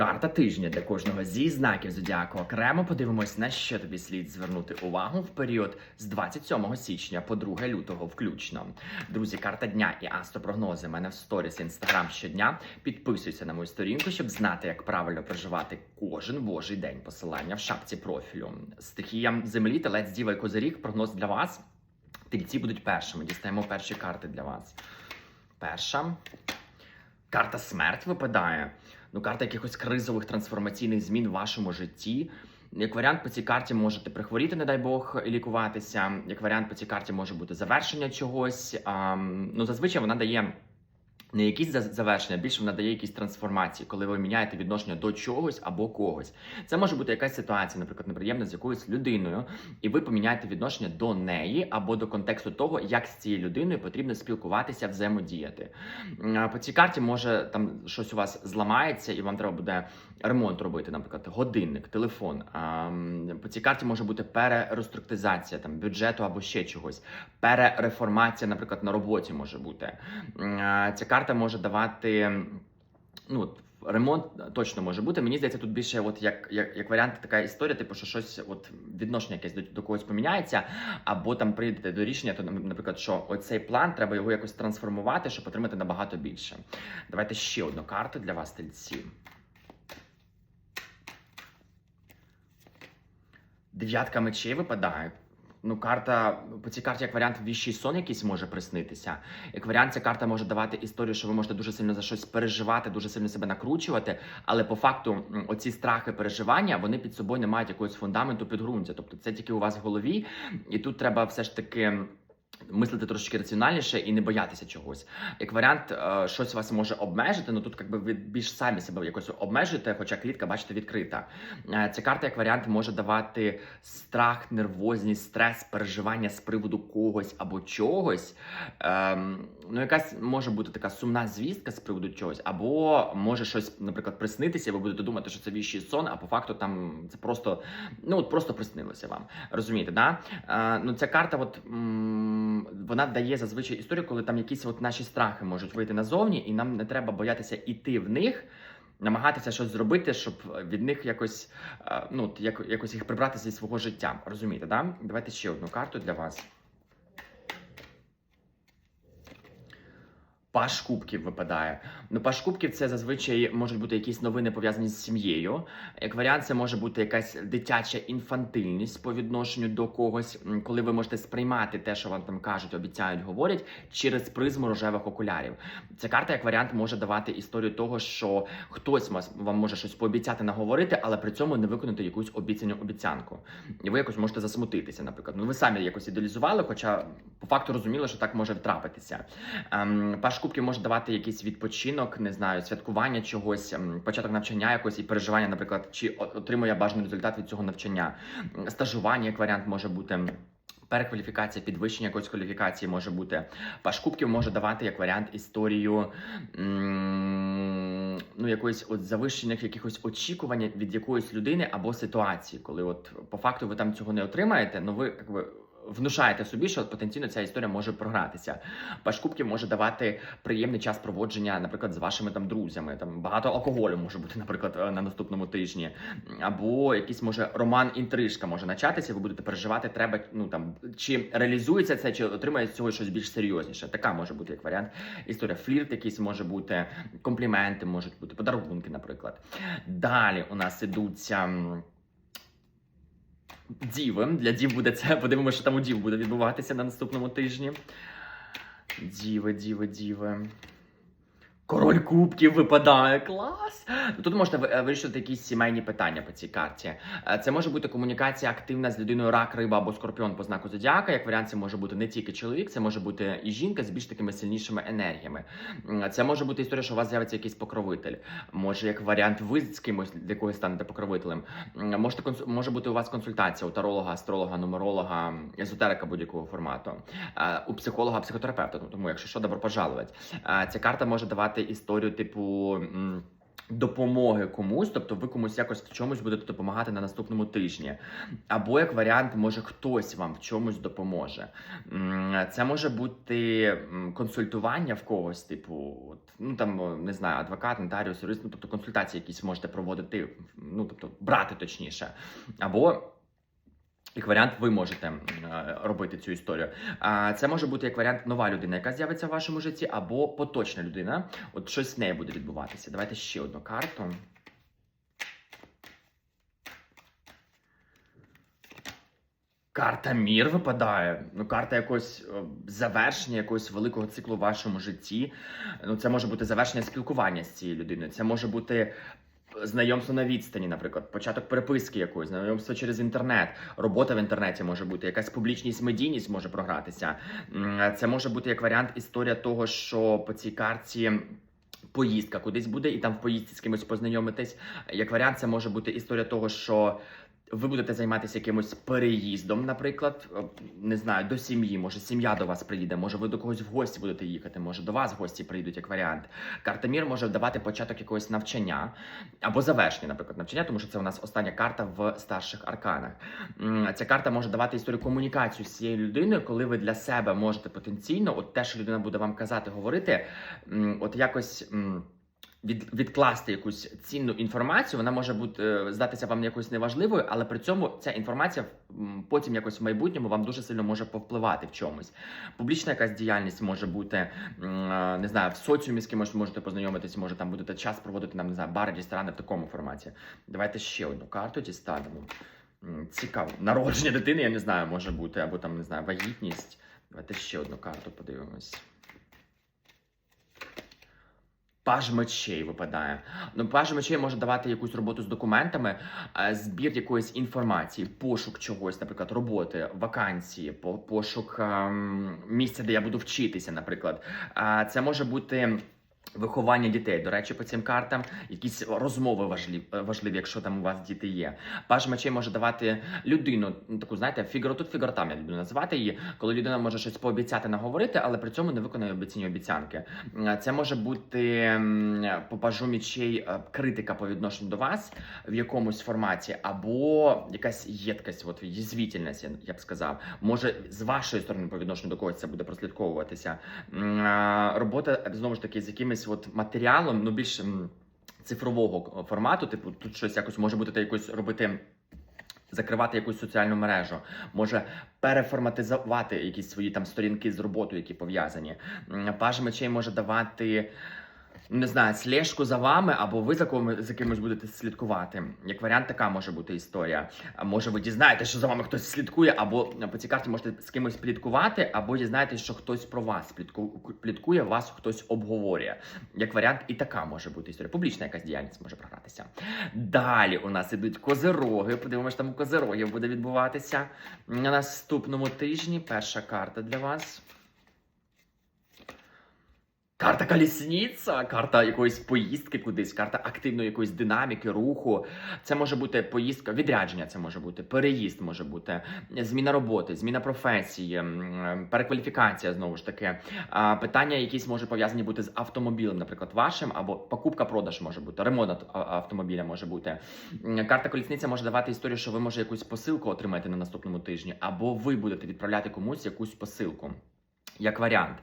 Карта тижня для кожного зі знаків зодіаку. Окремо подивимось, на що тобі слід звернути увагу в період з 27 січня по 2 лютого включно. Друзі, карта дня і астропрогнози в мене в сторіс інстаграм щодня. Підписуйся на мою сторінку, щоб знати, як правильно проживати кожен божий день. Посилання в шапці профілю. Стихія землі, телець, діва і козиріг. Прогноз для вас. Тельці будуть першими. Дістаємо перші карти для вас. Перша. Карта смерть випадає. Ну, карта якихось кризових трансформаційних змін в вашому житті. Як варіант, по цій карті можете прихворіти, не дай Бог, і лікуватися. Як варіант, по цій карті може бути завершення чогось. А, ну, зазвичай вона дає. Не якісь за- завершення, більше вона дає якісь трансформації, коли ви міняєте відношення до чогось або когось. Це може бути якась ситуація, наприклад, неприємна з якоюсь людиною, і ви поміняєте відношення до неї або до контексту того, як з цією людиною потрібно спілкуватися, взаємодіяти. По цій карті може там щось у вас зламається, і вам треба буде ремонт робити, наприклад, годинник, телефон. По цій карті може бути перереструктизація там бюджету або ще чогось. Перереформація, наприклад, на роботі може бути. Ця карта може давати. Ну, ремонт точно може бути. Мені здається, тут більше, от як, як, як варіант, така історія, типу, що щось от відношення якесь до, до когось поміняється, або там прийдете до рішення, то, наприклад, що оцей план треба його якось трансформувати, щоб отримати набагато більше. Давайте ще одну карту для вас, тельці. Дев'ятка мечей випадає. Ну, карта по цій карті, як варіант, віщий сон якийсь може приснитися. Як варіант, ця карта може давати історію, що ви можете дуже сильно за щось переживати, дуже сильно себе накручувати. Але по факту, оці страхи переживання вони під собою не мають якогось фундаменту підґрунтя. Тобто це тільки у вас в голові, і тут треба все ж таки. Мислити трошки раціональніше і не боятися чогось. Як варіант, е, щось вас може обмежити, ну тут якби ви більш самі себе якось обмежуєте, хоча клітка, бачите, відкрита. Е, Ця карта, як варіант, може давати страх, нервозність, стрес, переживання з приводу когось або чогось. Ем, ну, якась може бути така сумна звістка з приводу чогось, або може щось, наприклад, приснитися, і ви будете думати, що це віщий сон, а по факту там це просто, ну от просто приснилося вам. Розумієте, да? Е, ну, ця карта, от м, вона дає зазвичай історію, коли там якісь от наші страхи можуть вийти назовні, і нам не треба боятися іти в них. Намагатися щось зробити, щоб від них якось е, ну як, якось їх прибрати зі свого життя. Розумієте, да? Давайте ще одну карту для вас. Паш кубків випадає. Ну, паш кубків це зазвичай можуть бути якісь новини пов'язані з сім'єю. Як варіант, це може бути якась дитяча інфантильність по відношенню до когось, коли ви можете сприймати те, що вам там кажуть, обіцяють, говорять, через призму рожевих окулярів. Ця карта, як варіант, може давати історію того, що хтось вам може щось пообіцяти наговорити, але при цьому не виконати якусь обіцяню обіцянку. І ви якось можете засмутитися, наприклад. Ну, ви самі якось ідеалізували, хоча по факту розуміли, що так може трапитися. Ем, Паш кубків може давати якийсь відпочинок, не знаю, святкування чогось, ем, початок навчання якось і переживання, наприклад, чи отримує бажаний результат від цього навчання. Стажування як варіант може бути. Перекваліфікація, підвищення якоїсь кваліфікації може бути. Паш кубків може давати як варіант історію ну, якоїсь от завищених якихось очікувань від якоїсь людини або ситуації, коли от по факту ви там цього не отримаєте, ну ви якби. Внушаєте собі, що потенційно ця історія може програтися. Паш кубків може давати приємний час проводження, наприклад, з вашими там друзями. Там багато алкоголю може бути, наприклад, е, на наступному тижні, або якийсь може роман інтрижка може початися. Ви будете переживати, треба ну там чи реалізується це, чи отримає з цього щось більш серйозніше. Така може бути як варіант. Історія флірт, якийсь може бути, компліменти можуть бути, подарунки, наприклад. Далі у нас ідуться. Діви. Для дів буде це. Подивимося, що там у дів буде відбуватися на наступному тижні. Діви, діви, діви. Король кубків випадає. Клас! Ну, Тут можна е, вирішити якісь сімейні питання по цій карті. Е, Це може бути комунікація активна з людиною рак, риба або скорпіон по знаку зодіака. Як варіант, це може бути не тільки чоловік, це може бути і жінка з більш такими сильнішими енергіями. Це може бути історія, що у вас з'явиться якийсь покровитель. Може, як варіант, ви з кимось для когось станете покровителем. Можете може бути у вас консультація у таролога, астролога, нумеролога, езотерика будь-якого формату, Е, у психолога, психотерапевта. Тому, якщо що, добро пожаловать. Е, Ця карта може давати історію, типу. допомоги комусь, тобто ви комусь якось в чомусь будете допомагати на наступному тижні. Або як варіант, може хтось вам в чомусь допоможе. Це може бути консультування в когось, типу, ну там не знаю, адвокат, нотаріус, юрист, ну тобто консультації якісь можете проводити, ну тобто брати точніше. Або як варіант, ви можете е, робити цю історію. Це може бути як варіант нова людина, яка з'явиться в вашому житті, або поточна людина. От щось з нею буде відбуватися. Давайте ще одну карту. Карта мір випадає. Ну, карта якогось е, завершення якогось великого циклу в вашому житті. Ну, це може бути завершення спілкування з цією людиною. Це може бути знайомство на відстані, наприклад, початок переписки якоїсь, знайомство через інтернет, робота в інтернеті може бути, якась публічність, медійність може програтися. Це може бути як варіант історія того, що по цій карті. Поїздка кудись буде, і там в поїздці з кимось познайомитись. Як варіант, це може бути історія того, що ви будете займатися якимось переїздом, наприклад, е, не знаю, до сім'ї. Може, сім'я до вас приїде, може, ви до когось в гості будете їхати, може до вас в гості прийдуть як варіант. Карта мір може давати початок якогось навчання або завершення, наприклад, навчання, тому що це у нас остання карта в старших арканах. Ця карта може давати історію комунікацію з цією людиною, коли ви для себе можете потенційно, от те, що людина буде вам казати, говорити, от якось. Від, відкласти якусь цінну інформацію, вона може бути е, здатися вам якось неважливою, але при цьому ця інформація потім якось в майбутньому вам дуже сильно може повпливати в чомусь. Публічна якась діяльність може бути е, не знаю, в соціумі з кимось можете познайомитись, може там будете час проводити нам не знаю, бари, ресторани в такому форматі. Давайте ще одну карту дістанемо. Цікаво. Народження дитини, я не знаю, може бути, або там не знаю, вагітність. Давайте ще одну карту подивимось. Паж мечей випадає. Ну, паж мечей може давати якусь роботу з документами, е, збір якоїсь інформації, пошук чогось, наприклад, роботи, вакансії, по- пошук ем, місця, де я буду вчитися, наприклад. Це може бути. Виховання дітей, до речі, по цим картам якісь розмови важливі, важливі, якщо там у вас діти є. Паж мечей може давати людину, ну, таку, знаєте, фігуру тут фігура там, я люблю називати її, коли людина може щось пообіцяти наговорити, але при цьому не виконує обіцяні обіцянки. Це може бути по пажу мечей е, критика по відношенню до вас в якомусь форматі, або якась єдкость, от язвітельність, я- б сказав. Може, з вашої сторони по відношенню до когось це буде прослідковуватися. Робота знову ж таки з якимось от матеріалом, ну більш цифрового формату, типу, тут щось якось може бути якось робити. Закривати якусь соціальну мережу, може переформатизувати якісь свої там сторінки з роботою, які пов'язані. Паж мечей може давати. Не знаю, слежку за вами, або ви за кому за кимось будете слідкувати. Як варіант, така може бути історія. Може, ви дізнаєтесь, що за вами хтось слідкує, або по цій карті можете з кимось пліткувати, або дізнаєтесь, що хтось про вас плітку- пліткує, вас хтось обговорює. Як варіант, і така може бути історія. Публічна якась діяльність може програтися. Далі у нас ідуть козироги. Подивимося, там у козирогів буде відбуватися на наступному тижні. Перша карта для вас. Карта колісниця, карта якоїсь поїздки кудись, карта активної якоїсь динаміки, руху. Це може бути поїздка, відрядження, це може бути, переїзд може бути, зміна роботи, зміна професії, перекваліфікація знову ж таки. Питання якісь може пов'язані бути з автомобілем, наприклад, вашим, або покупка-продаж може бути, ремонт автомобіля може бути. Карта колісниця може давати історію, що ви може якусь посилку отримаєте на наступному тижні, або ви будете відправляти комусь якусь посилку. Як варіант,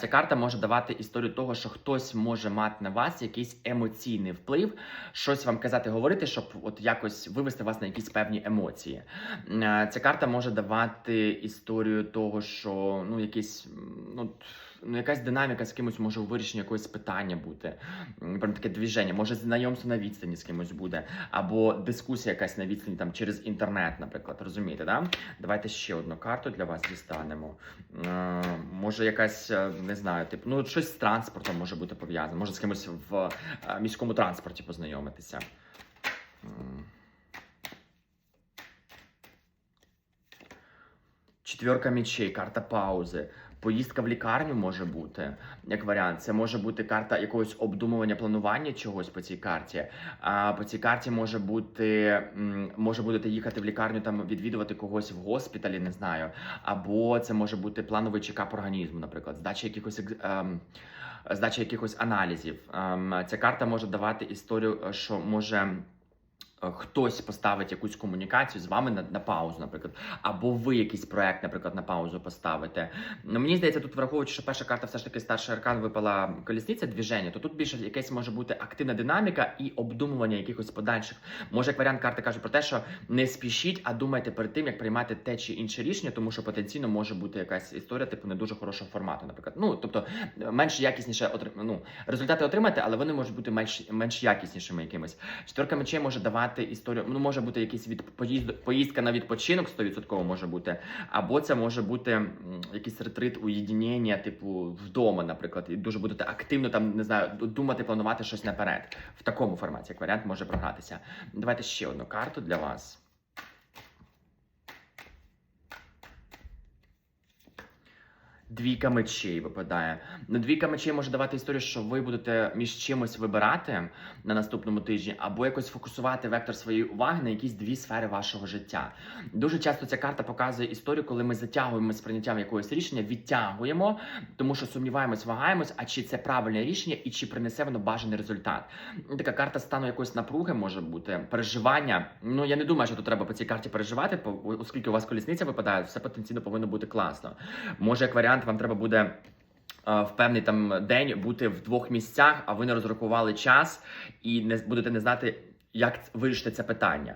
ця карта може давати історію того, що хтось може мати на вас якийсь емоційний вплив, щось вам казати, говорити, щоб от якось вивести вас на якісь певні емоції. Ця карта може давати історію того, що ну якісь ну. Ну, якась динаміка з кимось може у вирішенні якогось питання бути. Прям таке движення, може знайомство на відстані з кимось буде, або дискусія якась на відстані там через інтернет, наприклад. Розумієте, да? Давайте ще одну карту для вас дістанемо. Може, якась, е, не знаю, типу, ну щось з транспортом може бути пов'язане. Може з кимось в е, міському транспорті познайомитися. Четверка мечей, карта паузи. Поїздка в лікарню може бути як варіант. Це може бути карта якогось обдумування, планування чогось по цій карті. А по цій карті може бути може будете їхати в лікарню, там відвідувати когось в госпіталі, не знаю. Або це може бути плановий чекап організму, наприклад, здача якихось ем, здача якихось аналізів. Ем, Ця карта може давати історію, е, що може. Е, Хтось поставить якусь комунікацію з вами на, на паузу, наприклад, або ви якийсь проект, наприклад, на паузу поставите. Ну мені здається, тут враховуючи, що перша карта все ж таки старший аркан випала колісниця двіження, то тут більше якась може бути активна динаміка і обдумування якихось подальших. Може, як варіант карти каже про те, що не спішіть, а думайте перед тим, як приймати те чи інше рішення, тому що потенційно може бути якась історія, типу не дуже хорошого формату, наприклад. Ну тобто менш якісніше отри- ну, результати отримати, але вони можуть бути менш менш якіснішими якимись. Четверка мечей може давати історію. Ну може бути якийсь від поїзд, поїздка на відпочинок 100% може бути, або це може бути якийсь ретрит уєднення, типу вдома, наприклад, і дуже будете активно там не знаю, думати, планувати щось наперед. В такому форматі, як варіант, може програтися. Давайте ще одну карту для вас. Двійка мечей випадає. Ну, двійка мечей може давати історію, що ви будете між чимось вибирати на наступному тижні, або якось фокусувати вектор своєї уваги на якісь дві сфери вашого життя. Дуже часто ця карта показує історію, коли ми затягуємо з прийняттям якогось рішення, відтягуємо, тому що сумніваємось, вагаємось, а чи це правильне рішення і чи принесе воно бажаний результат. Така карта стану якоїсь напруги може бути, переживання. Ну я не думаю, що тут треба по цій карті переживати, оскільки у вас колісниця випадає, все потенційно повинно бути класно. Може, як варіант, вам треба буде. е, В певний там день бути в двох місцях, а ви не розрахували час і не будете не знати, як вирішити це питання.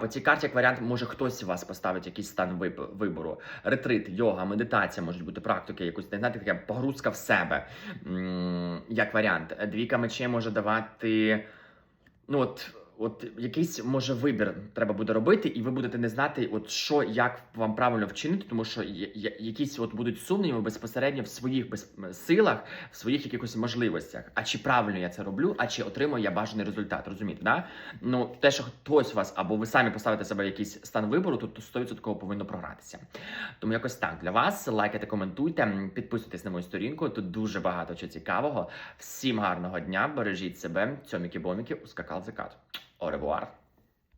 По цій карті, як варіант, може хтось вас поставить якийсь стан вибору. Ретрит, йога, медитація можуть бути практики, якусь не знаєте, така погрузка в себе. Як варіант, двійка мечей може давати. Ну от, от якийсь може вибір треба буде робити, і ви будете не знати, от що як вам правильно вчинити, тому що якісь от будуть сумніви безпосередньо в своїх без... силах, в своїх якихось можливостях. А чи правильно я це роблю, а чи отримую я бажаний результат? Розумієте, да? Ну те, що хтось вас або ви самі поставите себе в якийсь стан вибору, то 100% повинно програтися. Тому якось так для вас. Лайкайте, коментуйте, підписуйтесь на мою сторінку. Тут дуже багато чого цікавого. Всім гарного дня, бережіть себе, цьоміки-боміки, ускакав закат. Au revoir.